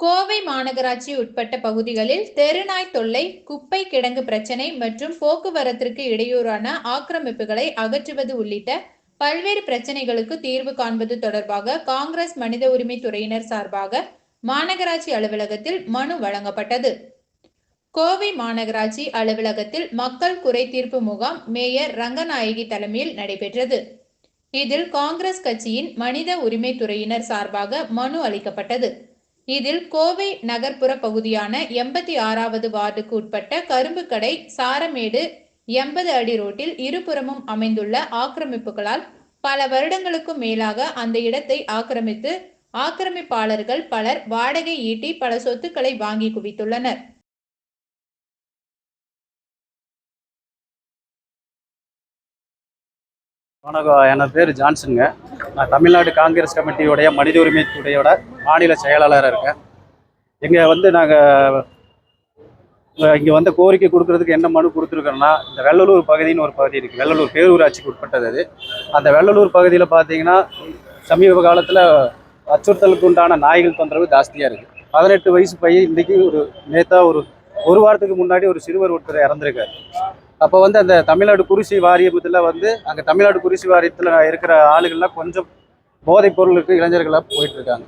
கோவை மாநகராட்சி உட்பட்ட பகுதிகளில் தெருநாய் தொல்லை குப்பை கிடங்கு பிரச்சனை மற்றும் போக்குவரத்திற்கு இடையூறான ஆக்கிரமிப்புகளை அகற்றுவது உள்ளிட்ட பல்வேறு பிரச்சனைகளுக்கு தீர்வு காண்பது தொடர்பாக காங்கிரஸ் மனித உரிமை துறையினர் சார்பாக மாநகராட்சி அலுவலகத்தில் மனு வழங்கப்பட்டது. கோவை மாநகராட்சி அலுவலகத்தில் மக்கள் குறை தீர்ப்பு முகாம் மேயர் ரங்கநாயகி தலைமையில் நடைபெற்றது. இதில் காங்கிரஸ் கட்சியின் மனித உரிமை துறையினர் சார்பாக மனு அளிக்கப்பட்டது. இதில் கோவை நகர்ப்புற பகுதியான எண்பத்தி ஆறாவது வார்டுக்கு உட்பட்ட கரும்புக்கடை சாரமேடு எண்பது அடி ரோட்டில் இருபுறமும் அமைந்துள்ள ஆக்கிரமிப்புகளால் பல வருடங்களுக்கும் மேலாக அந்த இடத்தை ஆக்கிரமித்து ஆக்கிரமிப்பாளர்கள் பலர் வாடகை ஈட்டி பல சொத்துக்களை வாங்கி குவித்துள்ளனர். வணக்கம். என் பேர் ஜான்சனுங்க. நான் தமிழ்நாடு காங்கிரஸ் கமிட்டியுடைய மனித உரிமை துறையோட மாநில செயலாளராக இருக்கேன். இங்கே வந்து நாங்கள் இங்கே வந்து கோரிக்கை கொடுக்கறதுக்கு என்ன மனு கொடுத்துருக்கோன்னா இந்த வெள்ளலூர் பகுதின்னு ஒரு பகுதி இருக்குது வெள்ளலூர் பேரூராட்சிக்கு உட்பட்டது அது. அந்த வெள்ளலூர் பகுதியில் பார்த்தீங்கன்னா சமீப காலத்தில் அச்சுறுத்தலுக்கு உண்டான நாய்கள் தொந்தரவு ஜாஸ்தியாக இருக்குது பதினெட்டு வயசு பையன் இன்றைக்கி ஒரு நேத்தா ஒரு ஒரு வாரத்துக்கு முன்னாடி ஒரு சிறுவர் ஒருத்தர் இறந்துருக்காரு. அப்போ வந்து அந்த தமிழ்நாடு குருசி வாரியத்தில் வந்து அங்கே தமிழ்நாடு குறிசி வாரியத்தில் இருக்கிற ஆளுகள்லாம் கொஞ்சம் போதைப் பொருளுக்கு இளைஞர்களாக போயிட்டுருக்காங்க.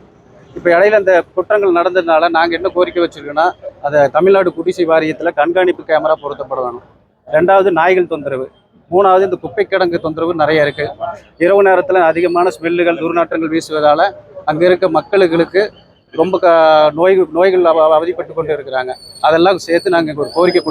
இப்போ இடையில அந்த குற்றங்கள் நடந்ததுனால நாங்கள் என்ன கோரிக்கை வச்சிருக்கோன்னா அதை தமிழ்நாடு குடிசை வாரியத்தில் கண்காணிப்பு கேமரா பொருத்தப்பட வேணும் ரெண்டாவது நாய்கள் தொந்தரவு. மூணாவது இந்த குப்பை கிடங்கு தொந்தரவு நிறைய இருக்குது இரவு நேரத்தில் அதிகமான ஸ்மெல்லுகள் துர்நாற்றங்கள் வீசுவதால் அங்கே இருக்க மக்களுக்கு ரொம்ப க நோய் நோய்கள் அவதிப்பட்டு கொண்டு இருக்கிறாங்க. அதெல்லாம் சேர்த்து நாங்கள் ஒரு கோரிக்கை கொடு